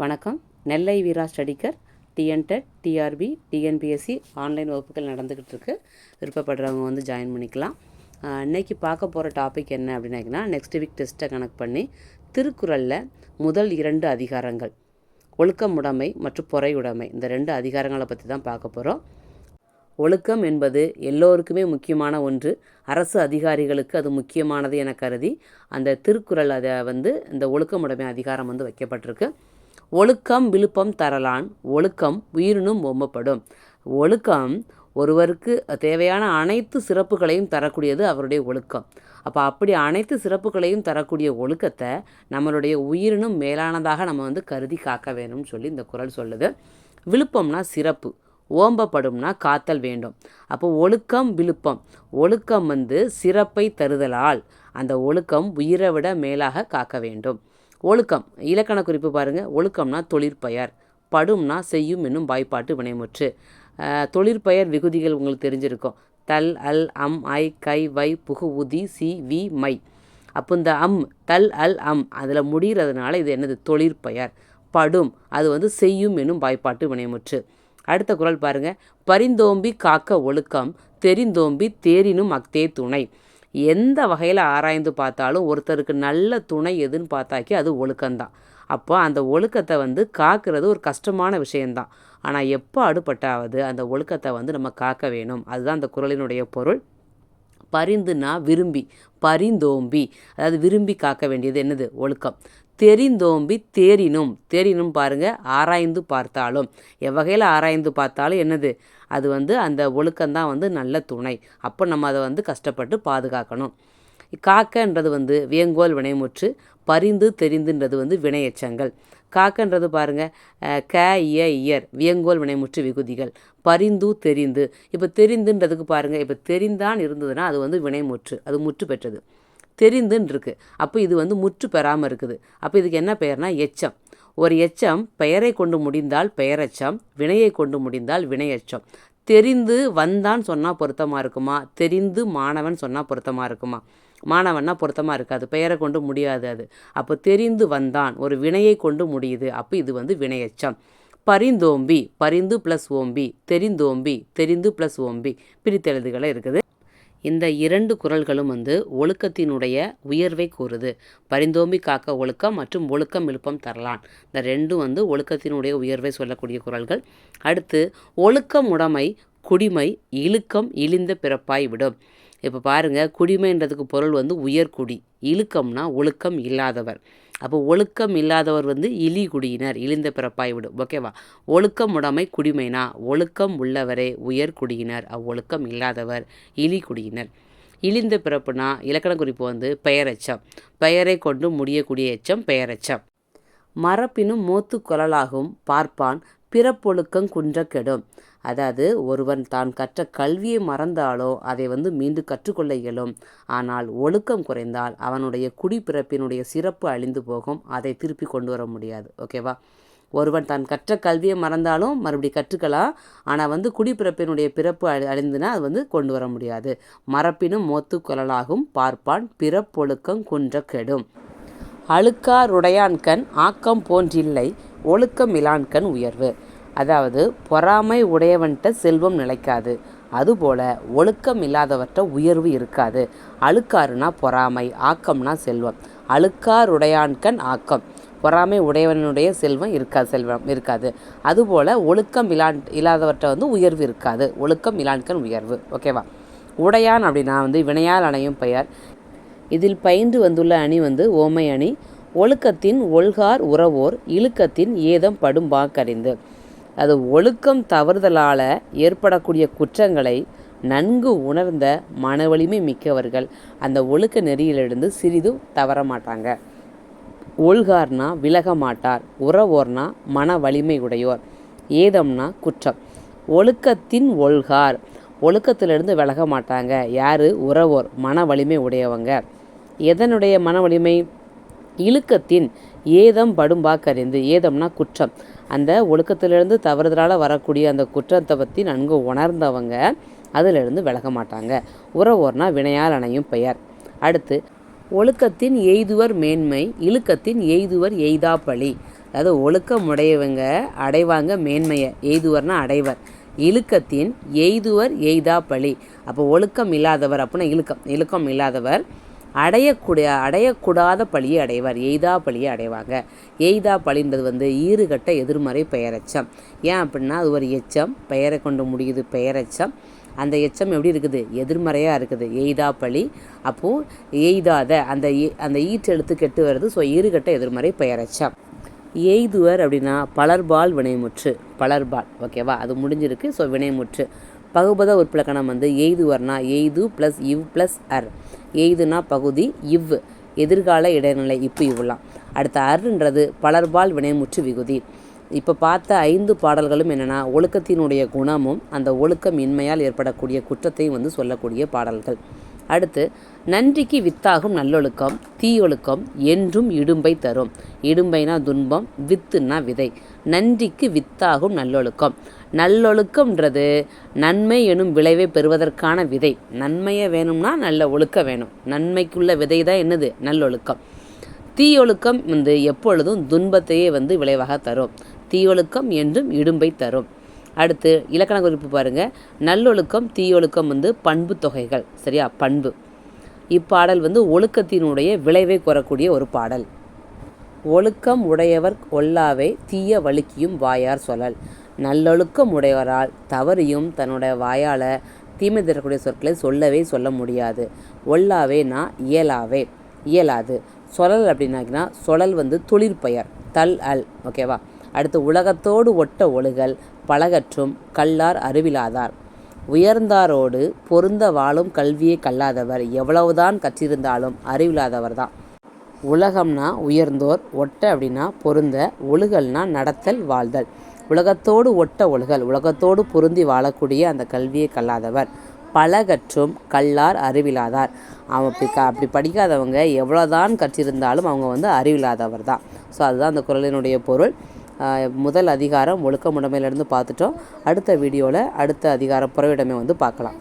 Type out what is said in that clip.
வணக்கம். Nellai Veera study circle TNTET TRB TNPSC online வகுப்புகள் நடந்துக்கிட்டு இருக்கு. விருப்பப்படுறவங்க வந்து ஜாயின் பண்ணிக்கலாம். இன்றைக்கி பார்க்க போகிற டாபிக் என்ன அப்படின்னா நெக்ஸ்ட் வீக் டெஸ்ட்டை கனெக்ட் பண்ணி திருக்குறளில் முதல் இரண்டு அதிகாரங்கள் ஒழுக்கமுடைமை மற்றும் பொறையுடைமை இந்த ரெண்டு அதிகாரங்களை பற்றி தான் பார்க்க போகிறோம் ஒழுக்கம் என்பது எல்லோருக்குமே முக்கியமான ஒன்று. அரசு அதிகாரிகளுக்கு அது முக்கியமானது என கருதி அந்த திருக்குறள் அதை வந்து இந்த ஒழுக்கமுடைமை அதிகாரம் வந்து வைக்கப்பட்டிருக்கு. ஒழுக்கம் விழுப்பம் தரலான் ஒழுக்கம் உயிரினும் ஒம்பப்படும் ஒழுக்கம் ஒருவருக்கு தேவையான அனைத்து சிறப்புகளையும் தரக்கூடியது அவருடைய ஒழுக்கம். அப்போ அப்படி அனைத்து சிறப்புகளையும் தரக்கூடிய ஒழுக்கத்தை நம்மளுடைய உயிரினும் மேலானதாக நம்ம வந்து கருதி காக்க வேணும்னு சொல்லி இந்த குரல் சொல்லுது. விழுப்பம்னா சிறப்பு ஓம்பப்படும்னா காத்தல் வேண்டும். அப்போ ஒழுக்கம் விழுப்பம் ஒழுக்கம் வந்து சிறப்பை தருதலால் அந்த ஒழுக்கம் உயிரை விட மேலாக காக்க வேண்டும். ஒழுக்கம். இலக்கண குறிப்பு பாருங்க. ஒழுக்கம்னா தொழிற்பெயர். படும்னா செய்யும் என்னும் வாய்ப்பாட்டு வினைமுற்று. தொழிற்பெயர் விகுதிகள் உங்களுக்கு தெரிஞ்சிருக்கும். தல் அல் அம் ஐ கை வை புகு உதி சி வி மை. அப்போ இந்த அம் தல் அல் அம் அதில் முடிகிறதுனால இது என்னது? தொழிற்பெயர். படும் அது வந்து செய்யும் என்னும் வாய்ப்பாட்டு வினைமுற்று. அடுத்த குரல் பாருங்க. பரிந்தோம்பி காக்க ஒழுக்கம் தெரிந்தோம்பி தேரினும் அக்தே துணை. எந்த வகையில் ஆராய்ந்து பார்த்தாலும் ஒருத்தருக்கு நல்ல துணை எதுன்னு பார்த்தாக்கி அது ஒழுக்கம்தான். அப்போ அந்த ஒழுக்கத்தை வந்து காக்கிறது ஒரு கஷ்டமான விஷயந்தான் ஆனால் எப்போ அடுப்பட்டாவது அந்த ஒழுக்கத்தை வந்து நம்ம காக்க வேணும். அதுதான் அந்த குரலினுடைய பொருள். பரிந்துனா விரும்பி பரிந்தோம்பி. அதாவது விரும்பி காக்க வேண்டியது என்னது? ஒழுக்கம். தெரிந்தோம்பி தேரினும் தேரினும் பாருங்கள் ஆராய்ந்து பார்த்தாலும். எவ்வகையில் ஆராய்ந்து பார்த்தாலும் என்னது? அது வந்து அந்த ஒழுக்கம்தான் வந்து நல்ல துணை. அப்போ நம்ம அதை வந்து கஷ்டப்பட்டு பாதுகாக்கணும். காக்கன்றது வந்து வேங்கோல் வினைமுற்று பரிந்து தெரிந்துன்றது வந்து வினையச்சங்கள். காக்கன்றது பாருங்க க இய இயர் வியங்கோல் வினைமுற்று விகுதிகள். பரிந்து தெரிந்து. இப்போ தெரிந்துன்றதுக்கு பாருங்கள் இப்போ தெரிந்தான் இருந்ததுன்னா அது வந்து வினைமுற்று அது முற்று பெற்றது. தெரிந்துன்னு இருக்குது அப்போ இது வந்து முற்று பெறாமல் இருக்குது. அப்போ இதுக்கு என்ன பெயர்னா எச்சம். ஒரு எச்சம் பெயரை கொண்டு முடிந்தால் பெயரெச்சம் வினையை கொண்டு முடிந்தால் வினையச்சம். தெரிந்து வந்தான் சொன்னால் பொருத்தமாக இருக்குமா? தெரிந்து மாணவன் சொன்னால் பொருத்தமாக இருக்குமா? மாணவன்னா பொருத்தமாக இருக்காது. பெயரை கொண்டு முடியாது அது. அப்போ தெரிந்து வந்தான். ஒரு வினையை கொண்டு முடியுது. அப்போ இது வந்து வினையச்சம். பரிந்தோம்பி பரிந்து ப்ளஸ் ஓம்பி தெரிந்தோம்பி தெரிந்து ப்ளஸ் ஓம்பி. பிரித்தெழுதுகளை இருக்குது. இந்த இரண்டு குறள்களும் வந்து ஒழுக்கத்தினுடைய உயர்வை கூறுது. பரிந்தோம்பி காக்க ஒழுக்கம் மற்றும் ஒழுக்கம் விழுப்பம் தரலான் இந்த ரெண்டும் வந்து ஒழுக்கத்தினுடைய உயர்வை சொல்லக்கூடிய குறள்கள் அடுத்து ஒழுக்கம் உடைமை குடிமை இழுக்கம் இழிந்த பிறப்பாய் விடும். இப்போ பாருங்க குடிமைன்றதுக்கு பொருள் வந்து உயர்குடி. இழுக்கம்னா ஒழுக்கம் இல்லாதவர். அப்போ ஒழுக்கம் இல்லாதவர் வந்து இலி குடியினர் இழிந்த பிறப்பாய் விடும். ஓகேவா ஒழுக்கம் உடைமை குடிமைனா ஒழுக்கம் உள்ளவரே உயர் குடியினர் அவ்வொழுக்கம் இல்லாதவர் இலி குடியினர். இழிந்த பிறப்புனா இலக்கண குறிப்பு வந்து பெயரச்சம். பெயரை கொண்டு முடியக்கூடிய எச்சம் பெயரச்சம். மரப்பினும் மூத்து கொழலாகும் பார்ப்பான் பிறப்பொழுக்கம் குன்ற கெடும் அதாவது ஒருவன் தான் கற்ற கல்வியை மறந்தாலோ அதை வந்து மீண்டும் கற்றுக்கொள்ள இயலும். ஆனால் ஒழுக்கம் குறைந்தால் அவனுடைய குடிப்பிறப்பினுடைய சிறப்பு அழிந்து போகும். அதை திருப்பி கொண்டு வர முடியாது. ஓகேவா ஒருவன் தான் கற்ற கல்வியை மறந்தாலும் மறுபடி கற்றுக்கலாம். ஆனால் வந்து குடிப்பிறப்பினுடைய பிறப்பு அழி அழிந்துனா அது வந்து கொண்டு வர முடியாது. மரப்பினும் மோத்து குரலாகும் பார்ப்பான் பிறப்பொழுக்கம் குன்ற கெடும் அழுக்காருடையான்கண் ஆக்கம் போன்றில்லை. ஒழுக்கம் இலான்கண் உயர்வு. அதாவது பொறாமை உடையவன்கிட்ட செல்வம் நிலைக்காது. அதுபோல ஒழுக்கம் இல்லாதவற்ற உயர்வு இருக்காது. அழுக்காறுனா பொறாமை ஆக்கம்னா செல்வம். அழுக்காருடையான்கண் ஆக்கம். பொறாமை உடையவனுடைய செல்வம் இருக்காது செல்வம் இருக்காது. அதுபோல ஒழுக்கம் இலான் இல்லாதவற்ற வந்து உயர்வு இருக்காது. ஒழுக்கம் இலான்கண் உயர்வு. ஓகேவா உடையான் அப்படின்னா வந்து வினையால் அணையும் பெயர். இதில் பயின்று வந்துள்ள அணி வந்து ஓமை அணி. ஒழுக்கத்தின் ஒல்கார் உறவோர் இழுக்கத்தின் ஏதம் படும் வாக்கறிந்து. அது ஒழுக்கம் தவறுதலால் ஏற்படக்கூடிய குற்றங்களை நன்கு உணர்ந்த மனவலிமை மிக்கவர்கள் அந்த ஒழுக்க நெறியிலிருந்து சிறிதும் தவற மாட்டாங்க ஒல்கார்னா விலக மாட்டார் உறவோர்னா மன வலிமை உடையோர் ஏதம்னா குற்றம். ஒழுக்கத்தின் ஒழுகார் ஒழுக்கத்திலிருந்து விலக மாட்டாங்க யார்? உறவோர் மன வலிமை உடையவங்க. எதனுடைய மன வலிமை இழுக்கத்தின் ஏதம் படும்பாக்கறிந்து ஏதம்னா குற்றம். அந்த ஒழுக்கத்திலிருந்து தவறுதலால் வரக்கூடிய அந்த குற்றத்தை பற்றி நன்கு உணர்ந்தவங்க அதிலிருந்து விலக மாட்டாங்க. உறவோர்னா வினையால் அணையும் பெயர். அடுத்து ஒழுக்கத்தின் எய்துவர் மேன்மை இழுக்கத்தின் எய்துவர் எய்தா பழி அதாவது ஒழுக்கமுடையவங்க அடைவாங்க மேன்மையை எய்துவர்னா அடைவர். இழுக்கத்தின் எய்துவர் எய்தா பழி அப்போ ஒழுக்கம் இல்லாதவர் அப்படின்னா இழுக்கம். இழுக்கம் இல்லாதவர் அடையக்கூடிய அடையக்கூடாத பழியை அடைவார். எய்தா பழியை அடைவாங்க. எய்தா பழின்றது வந்து ஈறுகட்ட எதிர்மறை பெயரச்சம். ஏன் அப்படின்னா அது ஒரு எச்சம். பெயரை கொண்டு முடியுது பெயரெச்சம். அந்த எச்சம் எப்படி இருக்குது? எதிர்மறையாக இருக்குது. எய்தா பழி. அப்போது எய்தாத அந்த எ- அந்த ஈற்றெழுத்து கெட்டு வருது. ஸோ ஈறுகட்ட எதிர்மறை பெயரச்சம். எய்துவர் அப்படின்னா பலர்பால் வினைமுற்று. பலர்பால். ஓகேவா? அது முடிஞ்சிருக்கு. ஸோ வினைமுற்று. பகுபத உட்பிலக்கணம் வந்து எய்துவர்னா எய்து ப்ளஸ் இவ் ப்ளஸ் அர். எய்துனா பகுதி இவ். எதிர்கால இடைநிலை இப்போ இவ்வளாம் அடுத்த அர்ன்றது பலர்பால் வினைமுற்று விகுதி. இப்போ பார்த்த ஐந்து பாடல்களும் என்னென்னா ஒழுக்கத்தினுடைய குணமும் அந்த ஒழுக்கம் இன்மையால் ஏற்படக்கூடிய குற்றத்தையும் வந்து சொல்லக்கூடிய பாடல்கள். அடுத்து நன்றிக்கு வித்தாகும் நல்லொழுக்கம் தீயொழுக்கம் என்றும் இடும்பை தரும். இடும்பைனா துன்பம் வித்துன்னா விதை. நன்றிக்கு வித்தாகும் நல்லொழுக்கம். நல்லொழுக்கம்ன்றது நன்மை எனும் விளைவை பெறுவதற்கான விதை. நன்மையை வேணும்னா நல்ல ஒழுக்கம் வேணும். நன்மைக்குள்ள விதை தான் என்னது? நல்லொழுக்கம். தீயொழுக்கம் வந்து எப்பொழுதும் துன்பத்தையே வந்து விளைவாக தரும். தீயொழுக்கம் என்றும் இடும்பை தரும். அடுத்து இலக்கண குறிப்பு பாருங்கள் நல்லொழுக்கம் தீயொழுக்கம் வந்து பண்பு தொகைகள். சரியா? பண்பு. இப்பாடல் வந்து ஒழுக்கத்தினுடைய விளைவை கூறக்கூடிய ஒரு பாடல். ஒழுக்கம் உடையவர் ஒல்லாவே தீய வழுக்கியும் வாயார் சொல்லல். நல்லொழுக்கம் உடையவரால் தவறியும் தன்னுடைய வாயால் தீமை தரக்கூடிய சொற்களை சொல்லவே சொல்ல முடியாது. ஒல்லாவே நான் இயலாவே. இயலாது. சொலல் அப்படின்னாக்கினா சொலல் வந்து தொழிற்பெயர். தல் அல். ஓகேவா? அடுத்து உலகத்தோடு ஒட்ட ஒழுகல். பழகற்றும் கல்லார் அறிவிலாதார் உயர்ந்தாரோடு பொருந்த வாழும் கல்வியை கல்லாதவர். எவ்வளவுதான் கற்றிருந்தாலும் அறிவில்லாதவர் தான் உலகம்னா உயர்ந்தோர் ஒட்ட அப்படின்னா பொருந்த ஒழுகல்னா நடத்தல் வாழ்தல். உலகத்தோடு ஒட்ட ஒழுகல் உலகத்தோடு பொருந்தி வாழக்கூடிய அந்த கல்வியை கல்லாதவர். பலகற்றும் கல்லார் அறிவிலாதார். அவன் அப்படி க அப்படி படிக்காதவங்க எவ்வளோதான் கற்றிருந்தாலும் அவங்க வந்து அறிவில்லாதவர் தான் ஸோ அதுதான் அந்த குரலினுடைய பொருள். முதல் அதிகாரம் ஒழுக்கமுடைமையிலேருந்து பார்த்துட்டோம். அடுத்த வீடியோவில் அடுத்த அதிகாரம் புறவிடமே வந்து பார்க்கலாம்.